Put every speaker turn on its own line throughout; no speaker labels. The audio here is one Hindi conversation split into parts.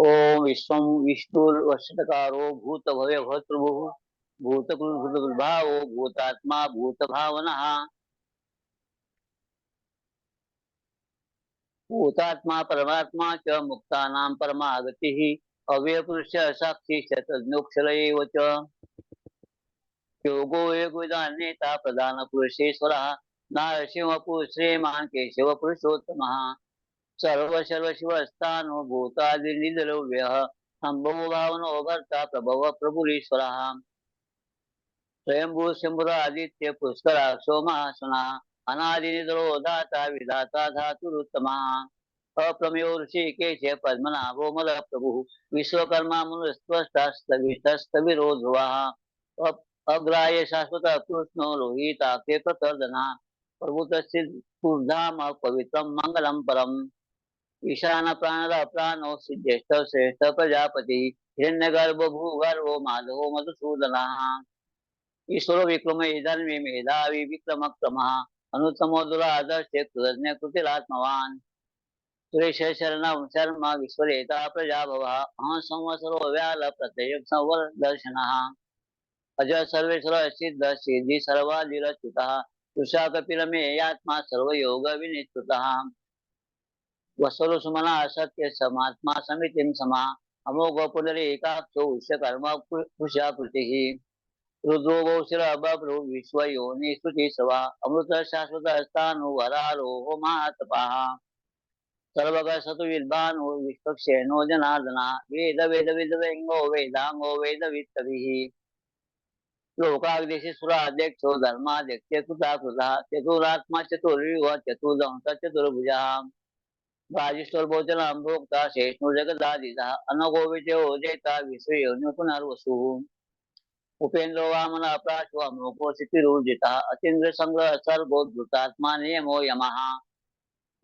ओम विश्वं विष्णुर्वशतकारो भूतभव्य भवतृभुः भूतकृद्भावो भूतात्मा भूतभावनः। भूतात्मा परमात्मा च मुक्ता मुक्तानां परमागतिः, अव्ययपुरुष साक्षी शतज्ञोक्षर योगो योगविदान्येता प्रधानपुरुषेश्वरः नारसिंहपुरुषेमान् केशवपुरुषोत्तमः सर्व सर्व शिवस्थानो भूतादिनिद्रव्यः सम्भवो भावनो भर्ता प्रभव प्रभुरीश्वरः स्वयंभू प्रभुः विश्वकर्मा मुनिस्त्वष्टास्तवितस्तविरो ध्रुवः अग्राय शाश्वत कृष्णो लोहिताक्षे प्रतर्दनः प्रभुतस्थिधाम पवित्रं मङ्गलं परम्। ईशान प्राणो सिद्धेष्ठ श्रेष्ठ प्रजापति हिरण्यगर्भ भूगर्भो माधवो मधुसूदनः ईश्वरो विक्रम धर्मे मेधावी विक्रम क्रमः अनुत्तमो दुरादर्श कृतज्ञ कृतिरात्मवान् सुरेश शरणं शर्म विश्वरेता प्रजा भवः अहं संवत्सरो व्याल प्रत्यय संवर दर्शनः अज सर्वेश्वर सिद्ध सिद्धि सर्वादिरच्युतः तुषा कपिलमेयात्मा सर्वयोग विनिश्चितः वसुरु सुमना सत्य समात्मा समितिं समा। अमोघ पुनरेकाक्षो विश्वकर्म कुशाकृतिः रुद्रो गौशिर बभ्रु विश्वयोनि स्तुति सवा। अमृत शाश्वत स्थानु वरारोह महातपाः सर्वग सतु विद्वानो विश्वक्षेणो जनार्दना। वेद वेद विद वेङ्गो वेदाङ्गो वेद वित्तभिः लोकाग्देशे सुराध्यक्षो धर्माध्यक्ष कृता कृतः। चतुरात्मा चतुर्युग चतुर्दंश चतुर्भुजः। राजेश्वरभोजनं भोक्ता शेष्णु जगदादितः अनगो विजयो जेता विश्वयोनि पुनर्वसुः उपेन्द्रो वामन अपराशो अमोको स्थितिरूर्जितः नियमो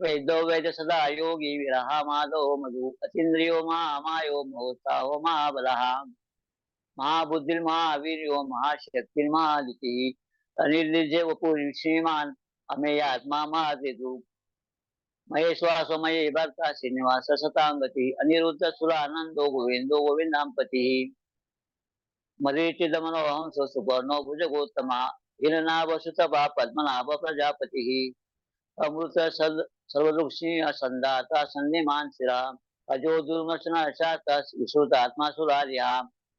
वैद्य सदा योगी विरह माधव मधु अतीन्द्रियो महामायो महोत्साहो अमेयात्मा महेश्वासो मये भर्ता श्रीनिवास सतांगती अनिरुद्ध सुरानंदो गोविंदो गोविंदांपती गोविंदांपतिः मरीचिदमनोहंसो सुपर्णो भुजगोत्तमा हिरनाभसुतपा पद्मनाभ प्रजापती अमृत सद सर्वदुक्षिण असंदाता संधिमान शिरा अजो दुर्मसना शाता विश्रुतात्मा सुरार्या।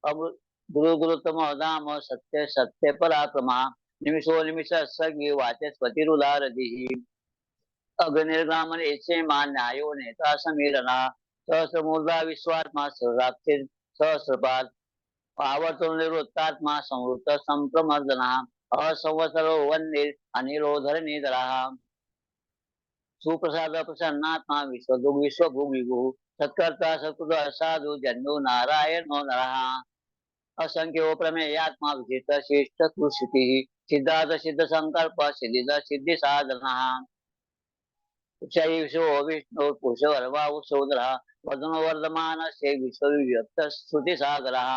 अमृत गुरु गुरुतम धाम सत्य सत्य पराक्रमा निमिषो निमिष सगी वाचस्पतिरुदारधिः अग्निर्ग्रामन एचे मान न्यायो नेता समीरना सहस्रमूर्धा विश्वात्मा सहस्राक्षिर सहस्रपाद आवर्तो निवृत्तात्मा संवृत्त संप्रमर्दना, असंवत्सरो वन्निर अनिरोधर निधराः सुप्रसाद प्रसन्नात्मा विश्वदुग विश्वभुग विभु सत्कर्ता सत्कृत साधु जन्मो नारायणो नरः। असंख्यो प्रमेयात्मा विशिष्ट श्रेष्ठ सिद्धार्थ सिद्ध संकल्प सिद्धिद सिद्धि साधनः विषो विष्णु पुरुषवर्मा उत्सोदरः वदनो वर्धमान से विश्वव्यक्त श्रुति सागरः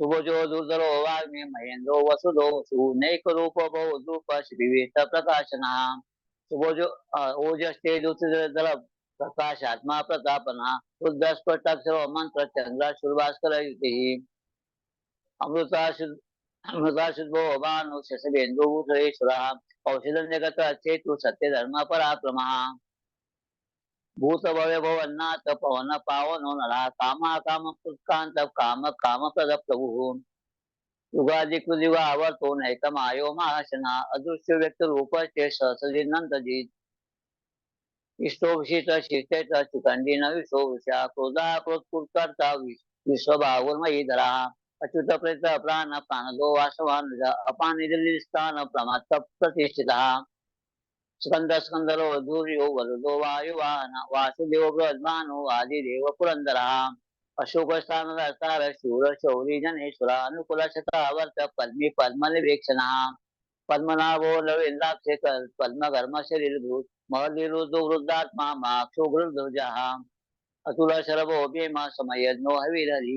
सुभोजो दुर्धरो वाग्मे महेन्द्रो वसुदो सुनैक रूप बहुरूप विवेक प्रकाशनः सुभोजो ओजस्तेजुदल प्रकाशात्मा प्रतापना शुद्ध स्पष्टाक्षर मंत्र चंद्र शुर्भास्कर युतिः अमृता अमृता शुद्धो भानु शशबेन्दु सुरेश्वरः औषधं जगत चेतु सत्य। धर्म पराक्रमः भूत भव्य भवन्नाथ पवन पावनो नरः कामा काम उत्कांत काम काम प्रद प्रभुः युगादि आवर्तो नैकमायो महाशना अदृश्य व्यक्त रूप चे सहसजिनंत जीत इष्टोभिषित शिष्टेत शिखंडी न विशोभुषा क्रोधा क्रोधकृतकर्ता विश्वभावुर्मयी धरा अच्युत प्रेत प्राण प्राणदो वासवान अपानिदिस्थान प्रमत्त प्रतिष्ठितः स्कंद स्कंदरो धूर्यो वरदो वायुवान वासुदेव ब्रह्मानो आदिदेव पुरंदरः अशोक स्थान सार शूर शौरी जनेश्वर अनुकूल शतावर्त पद्मी पद्म निवेक्षणः पद्मनाभो लवेन्द्राक्षे पद्म कर्म शरीर भूत महलिरुदो वृद्धात्मा माक्षो गृध्वजः अतुल शरभो भीम समयज्ञो हविरहरि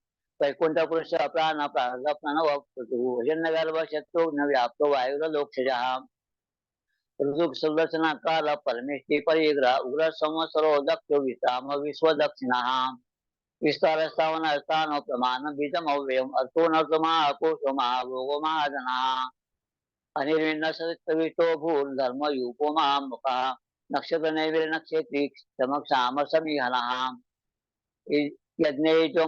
वैकुंठ पुरुष प्राण प्राण शत्रु काल परिग्रह उग्र विश्राम विश्व दक्षिणः विस्तार स्थावन स्थान प्रमाण बीजम अर्थो नर्तमा अकोशो महाभोगो महाजनः सवितो भूल धर्म यूपो नक्षत्र नैवेर समीहनः यज्ञे जो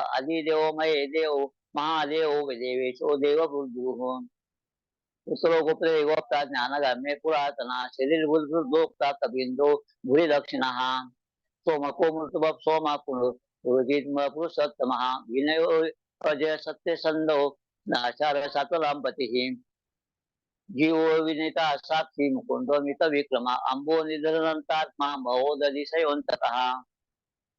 अधिदेवो मये देवो, महादेवो विदेवेशो देवबुद्धुः। उत्तरो गुप्ते गोप्ता ज्ञानगम्ये पुरातना शरीर बुद्धोक्ता कबीन्द्रो भूरि दक्षिणः सोमको मृतवः सोम पुरुषोत्तमः। विनयो सत्य संदो नाचार जीवो विनीता साक्षी मुकुंदो मित विक्रम निधनंतात्मा महोदधिशयोन्तकः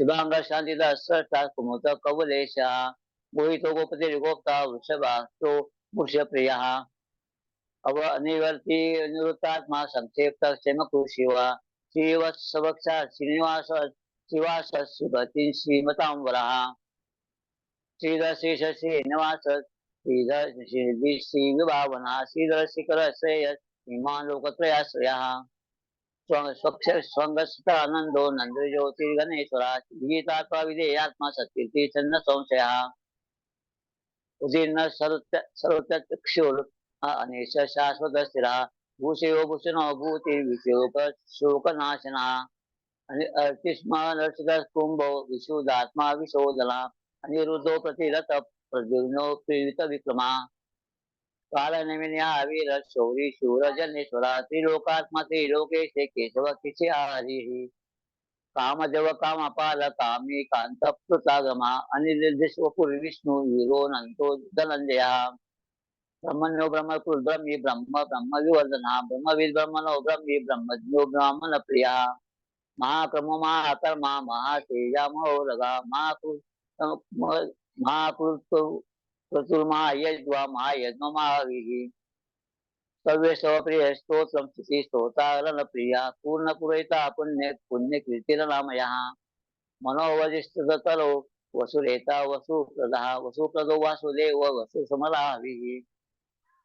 शिवांग शांति दस्ता कुमुत कवलेश मोहितो गोपति गोप्ता वृषभास्तो प्रियः अव अनिवर्ती निवृत्तात्मा संक्षेप्त क्षेम शिवा श्रीवत्सवक्षा श्रीनिवास शिवास शिवती श्रीमतांबरः श्रीधर शेष श्रीनिवास श्रीधर श्री विभावना श्रीधर शिखर श्रेय इमान लोकत्रयाश्रयः स्वच्छ स्वंगस्तानंदो नंद ज्योति गणेश्वरा गीतात्मा विधेयात्मा सत्कीर्ति चंद संशयः। उदीर्ण सर्वत्यक्षुर अनेश शाश्वत स्थिरा। भूषयो भूषणो भूतिर्विषयोप शोकनाशनः अर्तिस्मर्षित कुंभो विशुद्धात्मा विशोधना। अनिरुद्धो प्रतिरत प्रद्युम्नो पीड़ित विक्रमा। शौरी केशव किसी हरिः कामजव कामपाल कामी कांत प्लुतागमा अनिर्दिश्वपुर विष्णु नंतो धनंजया ब्रह्मण्यो ब्रह्म कुल ब्रह्मी ब्रह्म विवर्धना ब्रह्मी ब्रह्मज्ञो ब्राह्मण प्रिया महाक्रमो, महाकर्मा महातेजा महोरगा स्तोतारण प्रिया पूर्ण पुण्य पुण्य वसुरेता, वसुप्रदः वासुदेव वसुसमलाभिः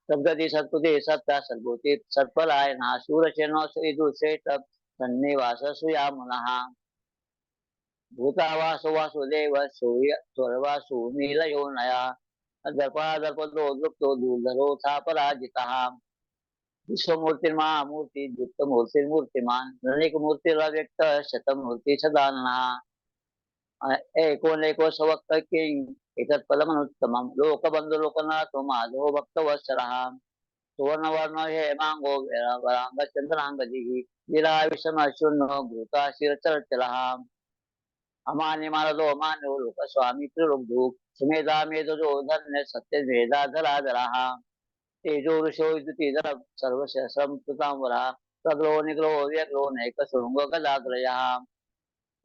सद्गति सत्पुते सत्ता सद्भूति सत्फलायना शूरसेनो श्रीदुश्रेष्ठ सन्निवास सुयामुनः भूतावासो वासुदेव, सूर्य स्वर्वासु नया दर्पादर्पदो दृप्तो दूर्धरो था पराजितः विश्वमूर्तिर्महामूर्ति द्युक्तमूर्तिर्मूर्तिमान् रणिकमूर्तिरव्यक्त शतमूर्ति सदानः एकोनेको पदमनुत्तमं लोकबन्धु लोकनाथो चन्द्राङ्गजिः लीलाविषमशून्नो भूता शिरचरचलः अमानी मानदो मानो लोक स्वामी त्रिलोक सुमेधा मेधो धन्य सत्य भेदा धरा धरा तेजो ऋषो विद्युती धर सर्वशस्त्रम कृतांबरा सगलो निग्रो व्यग्रो नैक शृंग गदाग्रया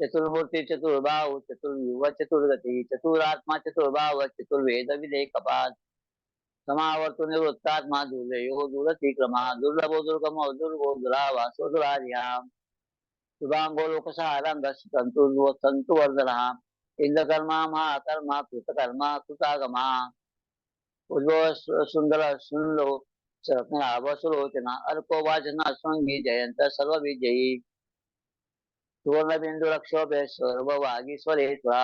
चतुर्मूर्ति, चतुर्बाहु चतुर्युग चतुर्गति, चतुरात्मा चतुर्भाव चतुर्वेद विदेकपात समावर्तो निवृत्तात्मा दुर्जयो दुरतिक्रमा, दुर्लभो, दुर्गमो, दुर्गो दुरावासो दुरार्याम् शुभांगो लोकसारंग संतु संतु इंद्रकर्मा महाकर्मा कृतकर्मा कृतागमा। सु- सुंदर सुंदो सुलोचना अर्को वाचना संगी जयंत सर्व विजयी। सुवर्ण बिंदु रक्षोभे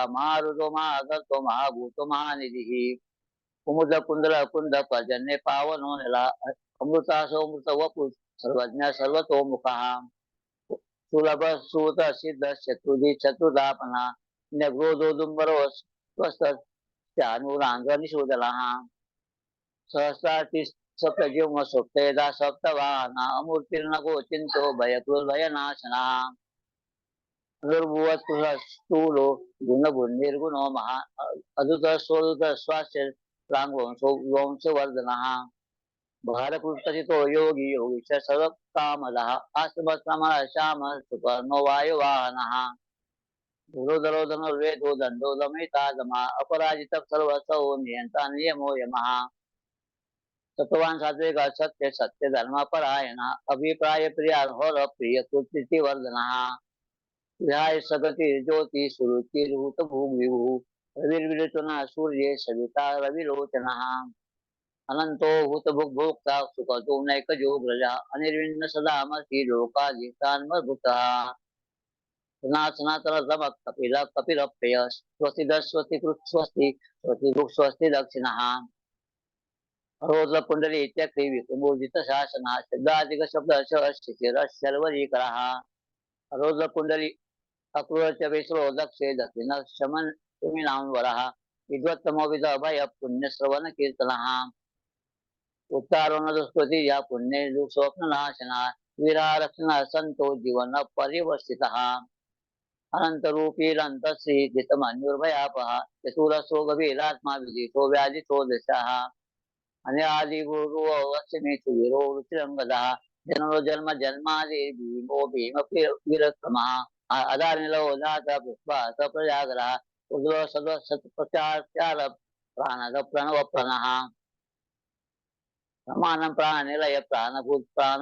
महारुदो महागर्तो महाभूतो महानिधिः। कुमुद कुंदल कुंद पर्जन्य पावनो वपु सर्वज्ञ सर्वतोमुखः। सुलभ सुत सिद्ध चतुर्धि चतुर्धापना नग्रोधो दुंबरो स्वस्त त्यानुरांग निशोदलः सहस्राति सप्तजीव सुप्तेदा सप्तवाहना अमूर्तिर्नगो चिंतो भयकृद्भयनाशना दुर्भुवस्तूलो गुणगुणिर्गुणो महा स्वास्य प्रांगवंशो वंशवर्धनः योगी योगी धुरोधरो धनुर्वेदो दण्डो दमितागमः अपराजितः सर्वसौ नियन्ता नियमो यमः। सत्वान सत्य सत्य अभिप्राय प्रिय विहाय सगति ज्योति सुरुचि रूत भूग विभु। रविर्विलोचना सूर्य सविता रविलोचनः। मसी लोकाजितान्मभूतः सना सनातन रमक कपिल कपिल प्रिय स्वस्ति दश, स्वस्ति कृत, स्वस्ति स्वस्ति भुग स्वस्ति दक्षिणः। रोज पुंडली इत्यक्री विकुंभोजित शासना, शब्दाधिक शब्द शिशिर शर्वरीकरः रोज कुंडली अक्रूरच विश्रो दक्षे दक्षिण, शमन वरः विद्वत्तमो विद अभय पुण्य श्रवण कीर्तनः। उत्तारण स्तुति या पुण्य स्वप्न नाशना, विरारक्षण संतो जीवन परिवस्थितः अनंत रूपी अनंत श्री जितमन्युर्भयापः। चतुरसो गभीरात्मा विदितो व्याजितो दशः। अनादि गुरु वस्मी सुवीरो रुचिरंगदः जन्म जन्म जन्मादि भीमो भीम विरक्रमः अदानिलो उदात पुष्पात प्रजागरः उद्रो सद सत प्रचार प्राणद प्रणव प्रणः। समानं प्राणनिलय प्राणभूत प्राण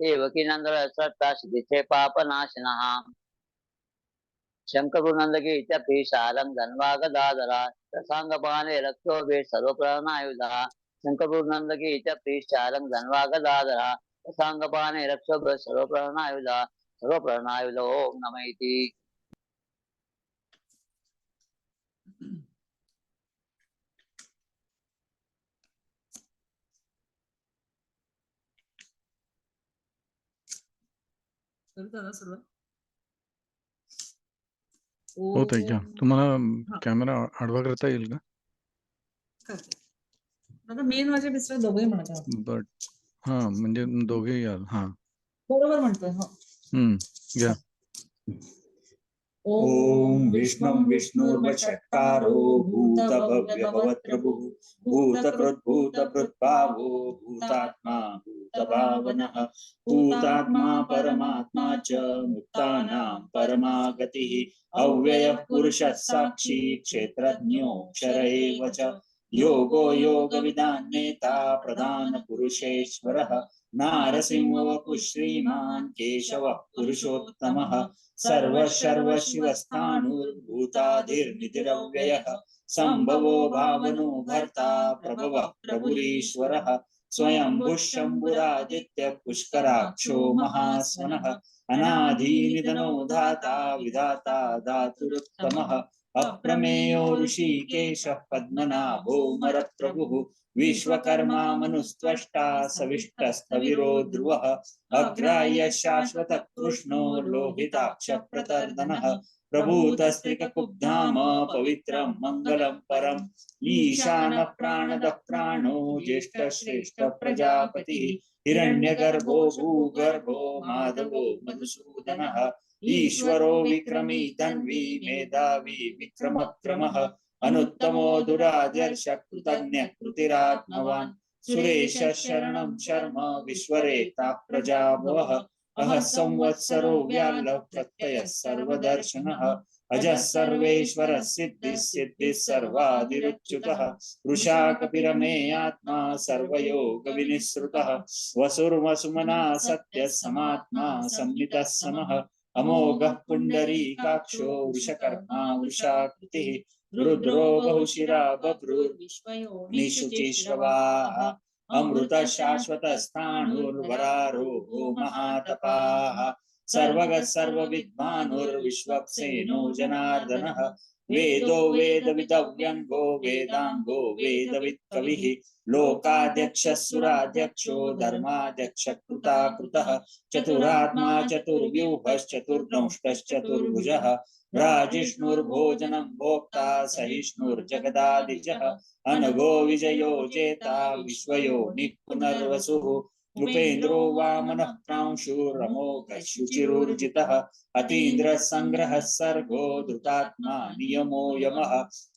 सामगायनः देवकीनन्दर सत्ता सिद्धिचे पापनाशनः शङ्करुनन्दकी इत्यपि शालं धन्वा गदाधरा रसाङ्गपाने रक्षोभे सर्वप्राणायुधः शङ्करुनन्दकी इत्यपि शालं धन्वा रसाङ्गपाने रक्षोभे सर्वप्राणायुधः सर्वप्राणायुध ओम नमः
करूका सुरुवात
हो ताई घ्या
ओम
तुम्हाला
हा.
कॅमेरा आडवा करता येईल का.
आता मेन माझे मिस्टर दोघे म्हणत
बट हा म्हणजे दोघे याल हा.
बरोबर म्हणतोय हो.
हम्म घ्या.
ॐ विष्णुं विष्णुर्वषट्कारो भूतभव्यभवत्प्रभुः भूतकृद्भूतभृद्भावो भूतात्मा भूतभावनः भूतात्मा परमात्मा च मुक्तानां परमा गतिः अव्ययः पुरुषः साक्षी क्षेत्रज्ञोऽक्षर एव च। योगो योगविदान्नेता प्रधानपुरुषेश्वरः। नारसिंहो श्रीमान् केशवः पुरुषोत्तमः। सर्वशर्वशिवस्थाणुर्भूतादिर्निधिरव्ययः। सम्भवो भावनो भर्ता प्रभवः प्रभुरीश्वरः। स्वयंभुः शम्भुरादित्य पुष्कराक्षो महास्वनः। अनादिनिधनो धाता विधाता धातुरुत्तमः। अप्रमेयो ऋषिकेशः पद्मनाभो मरप्रभुः विश्वकर्मा मनुस्त्वष्टा सविष्टस्थविरो ध्रुवः अग्राह्य शाश्वत कृष्णो लोहिताक्ष प्रतर्दनः प्रभूतस्त्रिककुब्धाम पवित्रं मङ्गलं परम् ईशानः प्राणदः प्राणो ज्येष्ठश्रेष्ठ प्रजापतिः हिरण्यगर्भो भूगर्भो माधवो मधुसूदनः ईश्वरो विक्रमी तन्वी मेधावी विक्रमक्रमः अनुत्तमो दुरादर्श कृतज्ञ कृतिरात्मवान् सुरेश शरणं शर्म विश्वरेता प्रजाभवः। अह संवत्सरो व्याल्ल प्रत्ययः सर्वदर्शनः। अजः सर्वेश्वरः सिद्धिः सिद्धिः सर्वादिरुच्युतः। वृषा कपिरमे आत्मा सर्वयोग विनिःसृतः वसुर्वसुमना सत्य समात्मा संहितः समः। अमोघः पुण्डरीकाक्षो वृषकर्मा वृषाकृतिः रुद्रो बहुशिरा बभ्रुर्विश्वयो निशुचिश्रवाः अमृत शाश्वत स्थानुर्वरारो महातपाः सर्वगः सर्वविद्वानुर्विश्वक्सेनो जनार्दनः। वेदो वेदविदव्यङ्गो वेदाङ्गो वेदवित्कविः लोकाध्यक्षः सुराध्यक्षो धर्माध्यक्ष कृतः चतुरात्मा चतुर्व्यूहश्चतुर्दंष्टश्चतुर्भुजः राजिष्णुर्भोजनं भोक्ता सहिष्णुर्जगदादिजः। अनघो विजयो जेता विश्वयो निपुनर्वसुः। नृपेन्द्रो वामनः प्रांशुरमोघशुचिरुर्जितः अतीन्द्रः सङ्ग्रहः सर्गो धृतात्मा नियमो यमः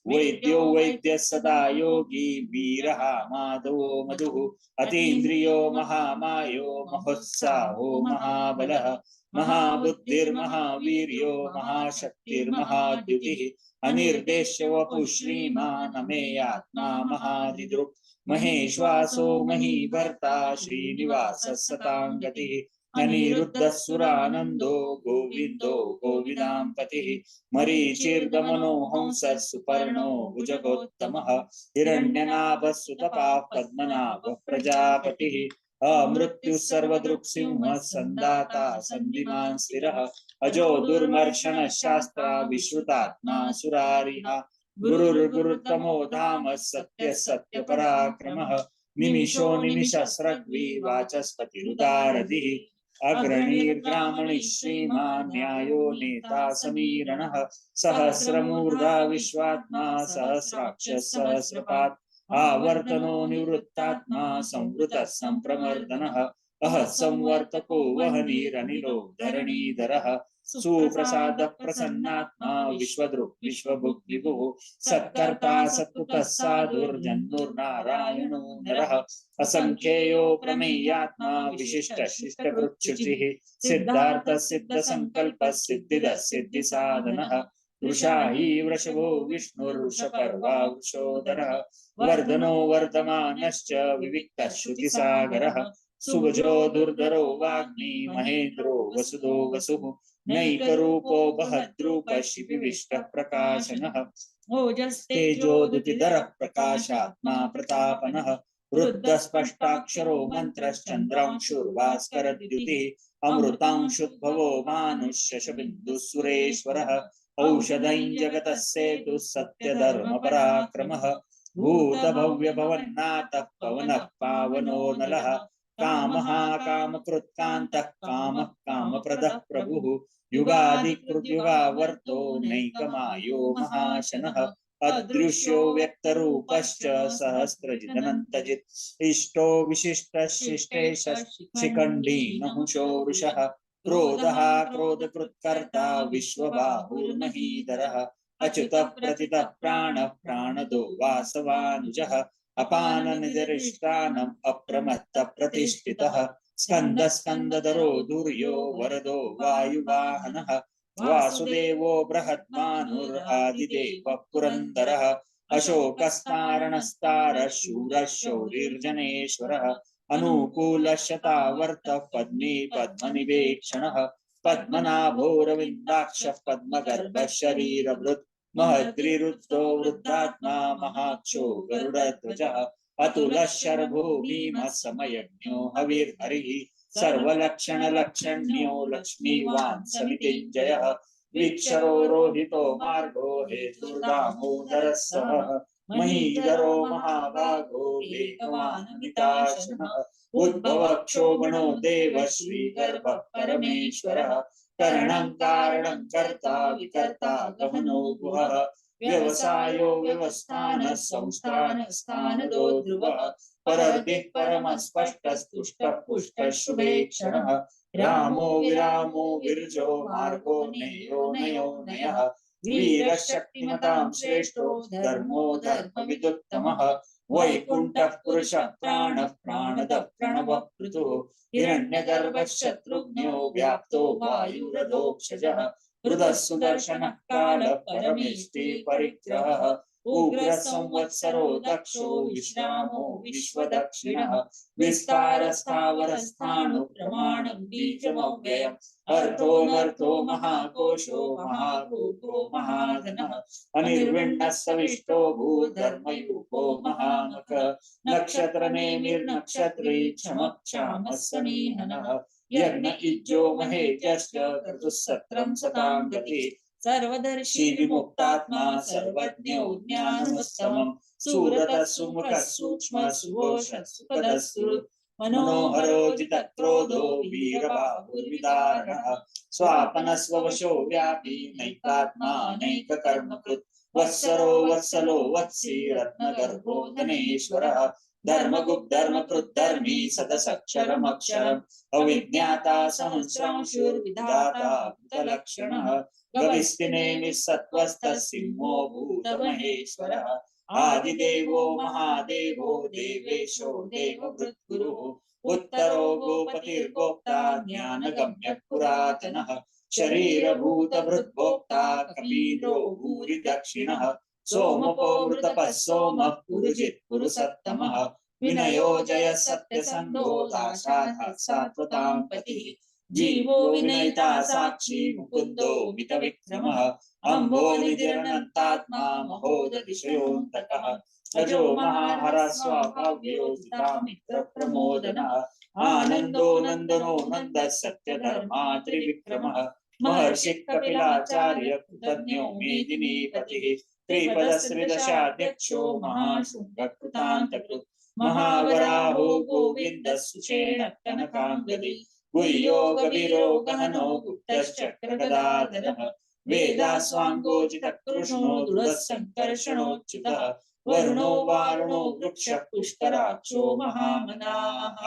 वैद्यो वैद्यः सदा योगी वीरः माधवो मधुः अतीन्द्रियो महामायो महोत्साहो महाबलः महाबुद्धिर्महावीर्यो महाशक्तिर्महाद्युतिः अनिर्देश्य वपुः श्रीमान् अमेयात्मा महादिदृक् महेश्वासो महीभर्ता श्रीनिवासः सतां गतिः अनिरुद्धः सुरानन्दो गोविन्दो गोविदां पतिः मरीचिर्दमनो हंसः सुपर्णो भुजगोत्तमः हिरण्यनाभः पद्मनाभः प्रजापतिः अमृत्युः सर्वदृक्सिंहः सन्दाता सन्धिमान् स्थिरः अजो दुर्मर्षणः शास्त्रा विश्रुतात्मा सुरारिः गुरुर्गुरुतमो धाम सत्य सत्य पराक्रमः निमिषो निमिषस्रग्वी वाचस्पतिरुदारधिः अग्रणीर्ग्रामणि श्रीमान् न्यायो नेता समीरणः सहस्रमूर्धा विश्वात्मा सहस्राक्ष सहस्रपात् आवर्तनो निवृत्तात्मा संवृतः सम्प्रमर्दनः अह संवर्तको वहनीरनिलो धरणीधरः सुप्रसाद प्रसन्नात्मा विश्वदृक् विश्वभुक् विभुः सत्कर्ता सत्कृतः साधुर्जन्मुर्नारायणो नरः। असङ्ख्येयो प्रमेयात्मा विशिष्ट शिष्टकृच्छुचिः सिद्धार्थ सिद्ध संकल्प सिद्धिद सिद्धि साधनः वृषा हि वृषभो विष्णुर्वृषपर्वा वृषोदरः। वर्धनो वर्धमानश्च विविक्तः श्रुतिसागरः सुभजो दुर्धरो वाग्मी महेन्द्रो वसुदो वसुः। नैकरूपो बहद्रूपः शिपिविष्टः प्रकाशनः तेजोदुतिधरः प्रकाशात्मा प्रतापनः। वृद्धस्पष्टाक्षरो मन्त्रश्चन्द्रांशुर्भास्करद्युतिः अमृतांशुद्भवो मानुष्यशबिन्दुः सुरेश्वरः औषधैः जगतः सेतुः सत्यधर्मपराक्रमः भूतभव्यभवन्नाथः पवनः पावनो नलः। कामः कामकृत्कान्तः कामः कामप्रदः प्रभुः। युगादिकृत्युगावर्तो नैकमायो महाशनः। अदृश्यो व्यक्तरूपश्च सहस्रजिदनन्तजित्। इष्टो विशिष्टः शिष्टेश शिखण्डी नहुषो वृषः। क्रोधः क्रोधकृत्कर्ता विश्वबाहुर्महीधरः अच्युत प्रतित प्राणः प्राणदो वासवानुजः। अपान निजरिष्टानम् अप्रमत्त प्रतिष्ठितः दुर्यो वरदो वायुवाहनः, वासुदेवो बृहद्मानुरादिदेवः पुरन्दरः अशोकस्तारणस्तारः अनुकूलशतावर्तः पद्मी पद्मनिवेक्षणः पद्मनाभोरविन्दाक्षः पद्मगर्भः शरीरभृत् महद्रिरुद्धो वृद्धात्मा महाक्षो गरुडध्वजः अतुलः शर्भो भीमः समयज्ञो हविर्हरिः, सर्वलक्षणलक्षण्यो लक्ष्मीवान् समितिञ्जयः वीक्षरो रोहितो मार्गो हेतुर्दामोदरः सः महीधरो महाभागो परमेश्वरः करणं कारणं कर्ता विकर्ता गहनो गुहः, व्यवसायो व्यवस्थानः संस्थानः स्थानदो ध्रुवः परर्दिः परमस्पष्टस्तुष्टः पुष्टः शुभे क्षणः रामो विरामो विरजो मार्गो नेयो नयो नयः वीरः शक्तिमतां श्रेष्ठो धर्मो धर्मविदुत्तमः वैकुण्ठः पुरुषः प्राणः प्राणदः पृथु हिण्य हिरण्यगर्भः शत्रुघ्नो व्याप्तो वायुरदोक्षज हृदः सुदर्शनः कालः परमेष्टि परिग्रहः उग्रः संवत्सरो दक्षो विश्रामो विश्वदक्षिणः विस्तारस्थावरस्थाणु प्रमाणं बीजमव्ययम् अर्थोऽनर्थो महाकोशो महाभूतो महाधनः अनिर्विण्णः सविष्टो भूधर्मयूपो महामक नक्षत्रनेमिर्नक्षत्री क्षमः क्षामः समीहनः यज्ञ इज्जो महेजश्च क्रतुः सत्रं सतां गति सर्वदर्शी विमुक्तात्मा, सर्वज्ञो ज्ञानमुत्तमम् सुरतः सुमुखः सूक्ष्म सुघोषः सुपदः सुहृत् मनोहरो जितक्रोधो वीरबाहुर्विदारणः स्वापनस्ववशो व्यापी नैकात्मा, नैककर्मकृत्, वत्सरो वत्सलो वत्सी रत्नगर्भो धनेश्वरः धर्मगुप् धर्मकृत् धर्मी सदसक्षरमक्षरम् अविज्ञाता सहस्रांशुर्विधाता भूतलक्षणः गविस्तिनेमिः सत्त्वस्थः सिंहो भूतमहेश्वरः, आदिदेवो महादेवो देवेशो देवभृद्गुरुः, उत्तरो गोपतिर्गोप्ता, ज्ञानगम्यः पुरातनः, शरीरभूतभृद्भोक्ता, कपीन्द्रो भूरि दक्षिणः सोमपो वृतपः सोमः पुरुजित् पुरुसत्तमः विनयो जय सत्यसन्धो दाशाः सात्वतां पतिः। जीवो विनयिता साक्षी मुकुन्दो मितविक्रमः। अम्भोनिधिरनन्तात्मा महोदतिशयोऽन्तकः अजो महाहरः स्वाभाव्योदितामित्रप्रमोदनः आनन्दो नन्दनो नन्दः सत्यधर्मा त्रिविक्रमः। महर्षिः कपिलाचार्य कृतज्ञो मेदिनीपतिः त्रिपदश्रीदशाध्यक्षो महाशृङ्गकृतान्तकृत् महावराहो गोविन्दः सुषेण कनकाङ्गदी गुह्यो गभीरो गहनो गुप्तश्चक्रगदाधरः वेदास्वाङ्गोचितकृष्णो दृढः सङ्कर्षणोच्युतः वरुणो वारुणो वृक्षः पुष्कराक्षो महामनाः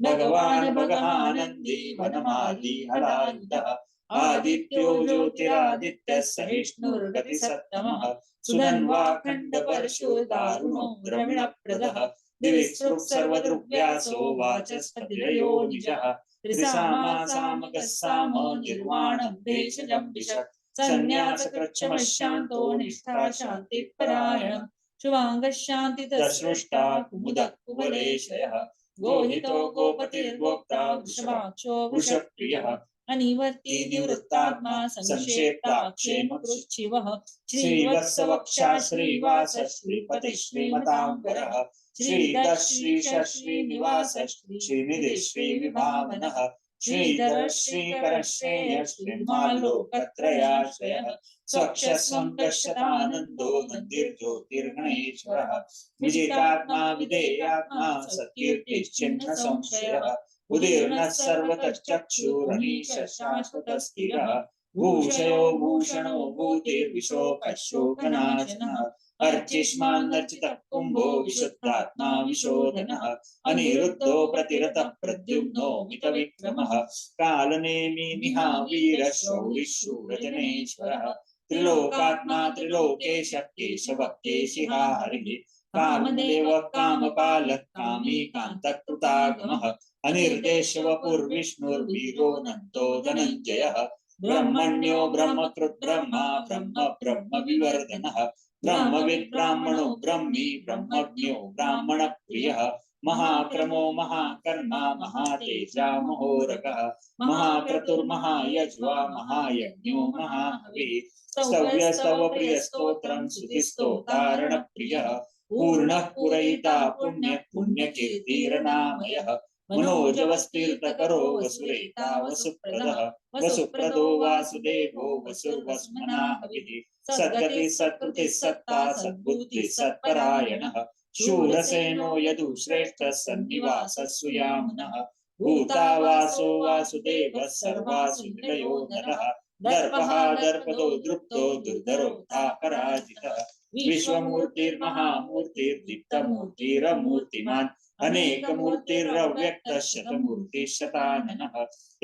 भगवान् भगवानन्दी वनमाली हलायुधः आदित्यो ज्योतिरादित्यः सहिष्णुर्गतिसत्तमः। सुधन्वाखण्डवर्षो दारुणो द्रविणप्रदः दिविस्पृक् सर्वदृग्व्यासो वाचस्पतिरयो निजः त्रिसामा साम निर्वाणं भेषजं विशत् सन्न्यासकृच्छमशान्तो निष्ठा शान्तिपरायणम् शुभाङ्गः शान्तितसृष्टा कुमुदः कुवलेशयः गोहितो गोपतिर्गोप्ता वृषभाक्षो वृषप्रियः। अनिवर्ती निवृत्तात्मा संक्षेप्ता क्षेमकृच्छिवः श्रीवत्सवक्षा श्रीवास श्रीपति श्रीमताम्बरः श्रीधर श्रीनिधि श्रीविभावनः श्रीधर श्रीकर श्रीमालोकत्रयाश्रयः स्वक्ष सङ्कर्षतानन्दो नन्दिर्ज्योतिर्गणेश्वरः विजितात्मा विधेयात्मा संशयः उदीर्णः सर्वतश्चक्षुरनीश शाश्वतस्थिरः, भूषयो भूषणो शोकनाशनः अर्चिष्मान्नर्चितः कुम्भो विशुद्धात्मा विशोधनः, अनिरुद्धो प्रतिरतः प्रद्युम्नो मितविक्रमः कालनेमि निहावीरः शौरिशूरजनेश्वरः त्रिलोकात्मा त्रिलोकेश केशवः केशिहा कामदेवः, कामपालः, कामी, कान्तकृतागमः अनिर्देशवपुर्विष्णुर्वीरो नन्दो धनञ्जयः ब्रह्मण्यो ब्रह्मकृत् ब्रह्मा ब्रह्म विवर्धनः ब्राह्मणो ब्रह्मी ब्रह्मज्ञो ब्राह्मणप्रियः महाक्रमो महाकर्मा महातेजा महोरगः महाक्रतुर्महायज्वा महायज्ञो महाहविः स्तव्यस्तव प्रियस्तोत्रं स्तुतिस्तोतारणप्रियः पूर्णः पुरयिता पुण्य पुण्यकीर्तिरनामयः मनोजवस्तीर्थकरो वसुरेता वसुप्रदः। वसुप्रदो वासुदेवो वसुर्वस्मना हविः। सद्गति सत्ता सद्बुद्धि सत्परायणः। शूरसेनो यदु श्रेष्ठः सन्निवासः सुयामुनः भूतावासो वासुदेवः सर्वासु नरः। दर्पः दर्पदो दृप्तो पराजितः विश्वमूर्तिर्महामूर्तिर्दीप्तमूर्तिरमूर्तिमान्। अनेकमूर्तिरव्यक्तः शतमूर्तिः शताननः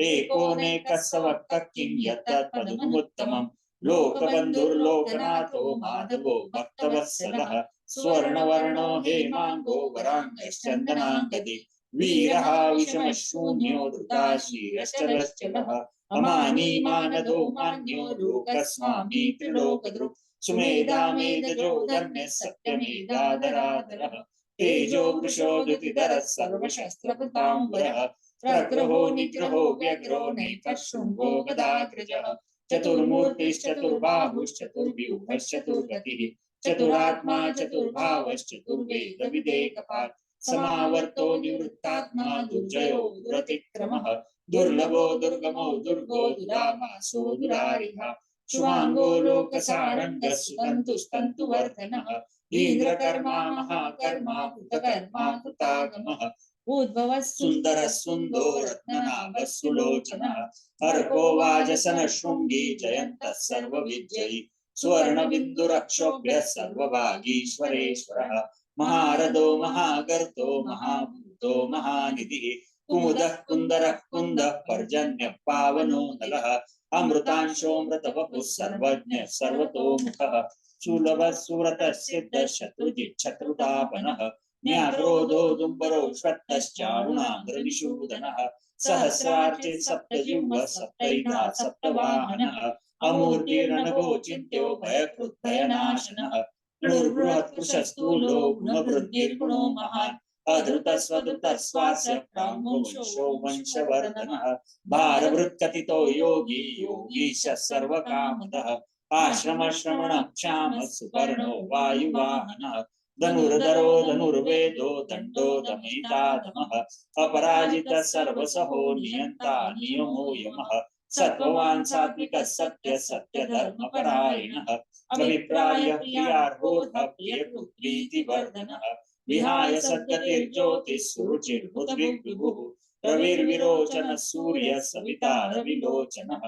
एकोनेकः सवक्तः किं यत्तत्पदमुत्तमम् लोकबन्धुर्लोकनाथो माधवो भक्तवत्सलः स्वर्णवर्णो हेमाङ्गो वराङ्गश्चन्दनाङ्गदि। वीरः विषमशून्यो धृताशीरश्चलश्चलः अमानी मानदो मान्यो लोकस्वामी त्रिलोकदृक्। सुमेधा मेधजो धर्म्यः सत्यमेधाधराधरः। तेजो वृषो धृतिधरः सर्वशस्त्रकृताम्बरः प्रग्रहो निग्रहो व्यग्रो नैकशृङ्गो गदाग्रजः चतुर्मूर्तिश्चतुर्बाहुश्चतुर्व्यूहश्चतुर्गतिः, चतुरात्मा चतुर्भावश्चतुर्वेद विदेकपात् समावर्तो निवृत्तात्मा दुर्जयो दुरतिक्रमः, दुर्लभो दुर्गमो दुर्गो दुराभासो दुरारिहा शुभाङ्गो लोकसारङ्गः सुतन्तुस्तन्तुवर्धनः इन्द्रकर्मा महाकर्मा कृतकर्मा कृतागमः महारथो महागर्तो महाभूतो, महानिधिः। कुमुदः, कुन्दरः, कुन्दः, पर्जन्यः, पावनो नलः। अमृतांशोऽमृतवपुः सर्वज्ञः, सर्वतोमुखः। सुलभः सुरतः सिद्धः शत्रुजित् शत्रुतापनः दुम्बरो श्वत्तश्चारुणान्द्रनिषूदनः सहस्रार्चित् सप्तजिह्वः सप्तैधा सप्तवाहनः अमूर्तिरनघो चिन्त्यो भयकृत् भयनाशनः गुणवृद्धिर्गुणो महान् अधृतस्वधृतस्वास्य वंशवर्धनः भारवृत्कथितो योगी योगीश सर्वकामतः आश्रमश्रमणः क्षामः सुपर्णो वायुवाहनः, धनुर्धरो धनुर्वेदो दण्डो दमयितादमः अपराजितः सर्वसहो नियन्ता नियमो यमः सत्त्ववान् सात्विकः सत्य सत्यधर्मपरायणः अभिप्राय प्रियार्होध प्रियप्रीतिवर्धनः विहाय सद्गतिर्ज्योतिः सुरुचिर्बुद्धिर्विभुः रविर्विरोचनः सूर्यः सविता रविलोचनः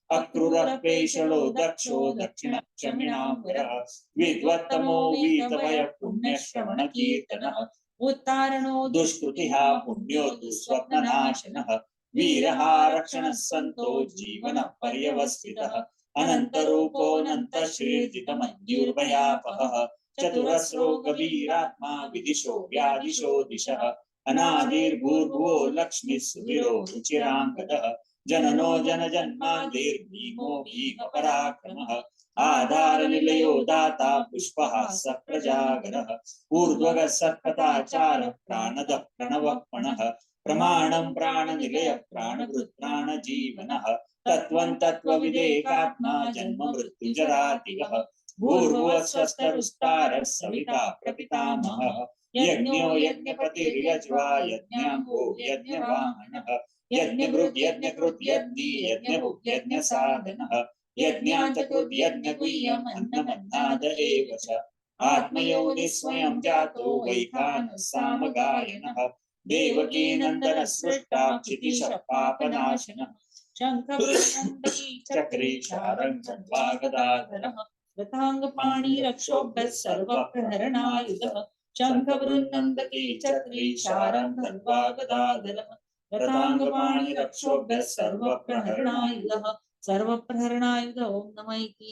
अक्रूरः पेशलो दक्षो दक्षिण क्षमिणाम्बरः विद्वत्तमो वीतवय पुण्यश्रवण कीर्तनः
उत्तारणो
दुष्कृतिः पुण्यो दुःस्वप्ननाशनः वीरः रक्षणः सन्तो जीवन पर्यवस्थितः अनन्तरूपोऽनन्त श्रीर्जितमन्युर्भयापहः चतुरस्रो गभीरात्मा विदिशो व्यादिशो दिशः अनादिर्भूर्भुवो लक्ष्मीः सुविरो रुचिराङ्गदः जननो जनजन्मादिर्भीमो भीमपराक्रमः आधारनिलयो दाता पुष्पः स प्रजागरः ऊर्ध्वगः सत्पथाचारः प्राणदः प्रणवपणः प्रमाणं प्राणनिलय प्राणभृत् प्राणजीवनः तत्त्वं तत्त्वविदेकात्मा जन्म मृत्युजरातिगः भूर्भुवः स्वस्तरुस्तारः सविता प्रपितामहः। यज्ञो यज्ञपतिर्यज्वा यज्ञाङ्गो यज्ञवाहनः। यज्ञभृत् यज्ञकृत् यज्ञी यज्ञभुक् यज्ञसाधनः यज्ञान्तकृत् यज्ञगुह्यम् अन्नमन्नाद एव च आत्मयोनि स्वयं जातो वैखानः सामगायनः देवकी सृष्टा क्षितिशः पापनाशनः चक्रे शारङ्गद्वागदाधरः
रथाङ्गपाणि रक्षोभ्यः सर्वप्रहरणायुधः शङ्खवृन्नन्दकी चक्री शारङ्गद्वागदाधरः रथाङ्गपाणि रक्षोभ्यः सर्वप्रहरणायुधः सर्वप्रहरणायुध ओम नमः इति।